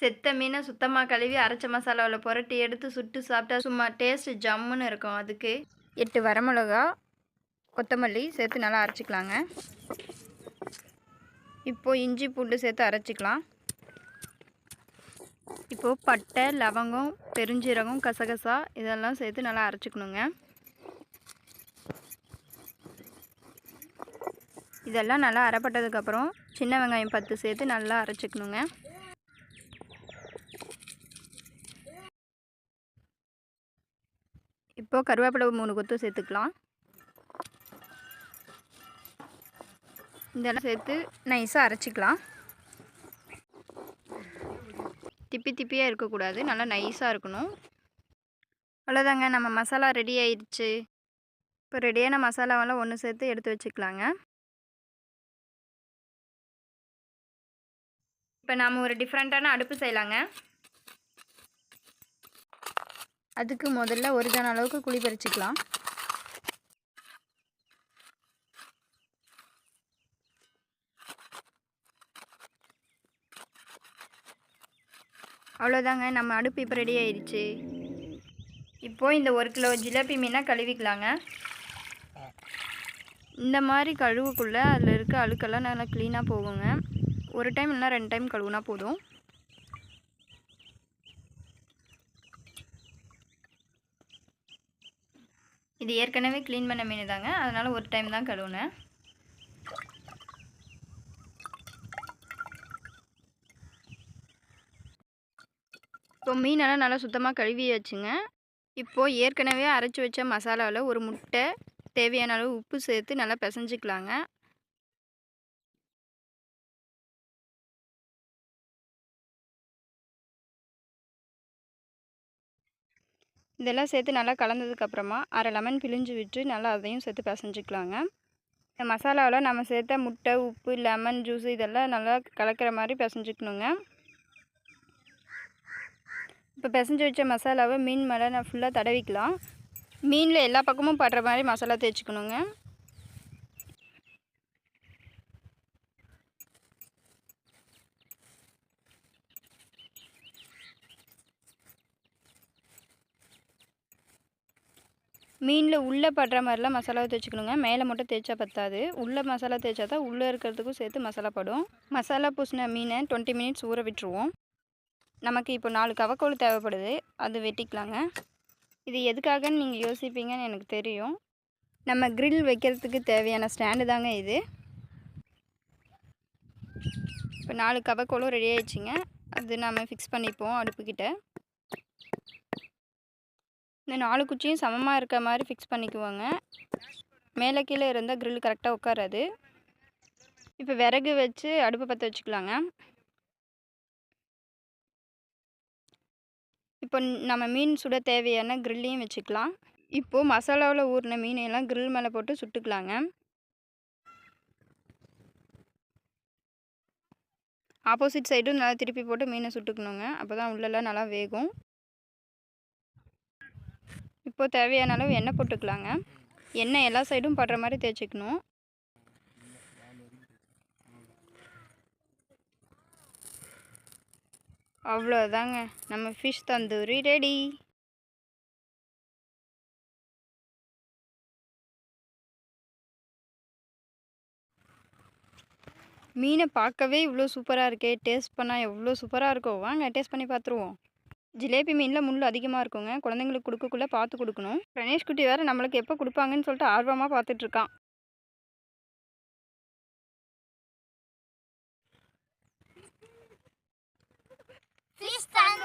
செத்த மீனை சுத்தமாக கழுவி அரைச்ச மசாலாவில் புரட்டி எடுத்து சுட்டு சாப்பிட்டா சும்மா டேஸ்ட் ஜம்முன்னு இருக்கும் அதுக்கு. எட்டு வரமிளகா கொத்தமல்லி சேர்த்து நல்லா அரைச்சிக்கலாங்க. இப்போது இஞ்சி பூண்டு சேர்த்து அரைச்சிக்கலாம். இப்போது பட்டை லவங்கம் பெருஞ்சீரகம் கசகசா இதெல்லாம் சேர்த்து நல்லா அரைச்சிக்கணுங்க. இதெல்லாம் நல்லா அரைப்பட்டதுக்கப்புறம் சின்ன வெங்காயம் பத்து சேர்த்து நல்லா அரைச்சிக்கணுங்க. இப்போது கருவேப்பிலை மூணு கொத்து சேர்த்துக்கலாம். இதெல்லாம் சேர்த்து நைஸாக அரைச்சிக்கலாம். திப்பி திப்பியாக இருக்கக்கூடாது. நல்லா நைஸாக இருக்கணும். அவ்வளோதாங்க. நம்ம மசாலா ரெடி ஆயிடுச்சு. இப்போ ரெடியான மசாலாவெல்லாம் ஒன்று சேர்த்து எடுத்து வச்சுக்கலாங்க. இப்போ நாம் ஒரு டிஃப்ரெண்ட்டான அடுப்பு செய்யலாங்க. அதுக்கு முதல்ல ஒரு கன அளவுக்கு குழி பறிச்சிக்கலாம். அவ்வளோதாங்க நம்ம அடுப்பு இப்போ ரெடி ஆயிடுச்சு. இப்போது இந்த ஒரு கிலோ ஜிலேபி மீனாக கழுவிக்கலாங்க. இந்த மாதிரி கழுவுக்குள்ளே அதில் இருக்க அழுக்கெல்லாம் நல்லா க்ளீனாக போகுங்க. ஒரு டைம் இல்லைனா ரெண்டு டைம் கழுவுனா போதும். இது ஏற்கனவே க்ளீன் பண்ண மீன் தாங்க. அதனால் ஒரு டைம் தான் கழுவுனேன். இப்போ மீனெல்லாம் நல்லா சுத்தமாக கழுவி வச்சுங்க இப்போது ஏற்கனவே அரைச்சி வச்ச மசாலாவில் ஒரு முட்டை தேவையான அளவு உப்பு சேர்த்து நல்லா பிசைஞ்சிக்கலாங்க. இதெல்லாம் சேர்த்து நல்லா கலந்ததுக்கப்புறமா அரை லெமன் பிழிஞ்சு விட்டு நல்லா அதையும் சேர்த்து பிசைஞ்சிக்கலாங்க. இந்த மசாலாவில் நம்ம சேர்த்த முட்டை உப்பு லெமன் ஜூஸ் இதெல்லாம் நல்லா கலக்கிற மாதிரி பிசைஞ்சிக்கணுங்க. இப்போ பிசைஞ்சு வச்ச மசாலாவை மீன் மேலே நான் ஃபுல்லாக தடவிக்கலாம். மீனில் எல்லா பக்கமும் படுற மாதிரி மசாலா தேய்ச்சிக்கணுங்க. மீனில் உள்ளே படுற மாதிரிலாம் மசாலாவை தேய்ச்சிக்கணுங்க மேலே மட்டும் தேய்ச்சா பத்தாது. உள்ளே மசாலா தேய்ச்சா தான் உள்ளே இருக்கிறதுக்கும் சேர்த்து மசாலா படும். மசாலா பூசின மீனை டுவெண்ட்டி மினிட்ஸ் ஊற விட்டுருவோம். நமக்கு இப்போ நாலு கவக்கோல் தேவைப்படுது. அது வெட்டிக்கலாங்க. இது எதுக்காகன்னு நீங்கள் யோசிப்பீங்கன்னு எனக்கு தெரியும். நம்ம க்ரில் வைக்கிறதுக்கு தேவையான ஸ்டாண்டு தாங்க இது. இப்போ நாலு கவக்கோலும் ரெடி ஆயிடுச்சுங்க. அது நம்ம ஃபிக்ஸ் பண்ணிப்போம் அடுப்புக்கிட்ட. இந்த நாலு குச்சியும் சமமாக இருக்க மாதிரி ஃபிக்ஸ் பண்ணிக்குவோங்க. மேலே கீழே இருந்தால் க்ரில் கரெக்டாக உட்காராது இப்போ விறகு வச்சு அடுப்பை பற்ற வச்சுக்கலாங்க. இப்போ நம்ம மீன் சுட தேவையான க்ரில்லையும் வச்சுக்கலாம். இப்போது மசாலாவில் ஊறின மீனையெல்லாம் க்ரில் மேலே போட்டு சுட்டுக்கலாங்க. ஆப்போசிட் சைடும் நல்லா திருப்பி போட்டு மீனை சுட்டுக்கணுங்க. அப்போ தான் உள்ளெல்லாம் நல்லா வேகும். இப்போது தேவையான அளவு எண்ணெய் போட்டுக்கலாங்க. எண்ணெய் எல்லா சைடும் படுற மாதிரி தேய்ச்சிக்கணும். அவ்வளோதாங்க நம்ம ஃபிஷ் தந்தூரி ரெடி மீனை பார்க்கவே இவ்வளோ சூப்பராக இருக்கே. டேஸ்ட் பண்ணால் எவ்வளோ சூப்பராக இருக்கும் வாங்க டேஸ்ட் பண்ணி பார்த்துருவோம் ஜிலேபி மீனில் முள் அதிகமாக இருக்குங்க. குழந்தைங்களுக்கு கொடுக்கக்குள்ளே பார்த்து கொடுக்கணும். பிரணேஷ் குட்டி வேறு நம்மளுக்கு எப்போ கொடுப்பாங்கன்னு சொல்லிட்டு ஆர்வமாக பார்த்துட்ருக்கான் Freestyle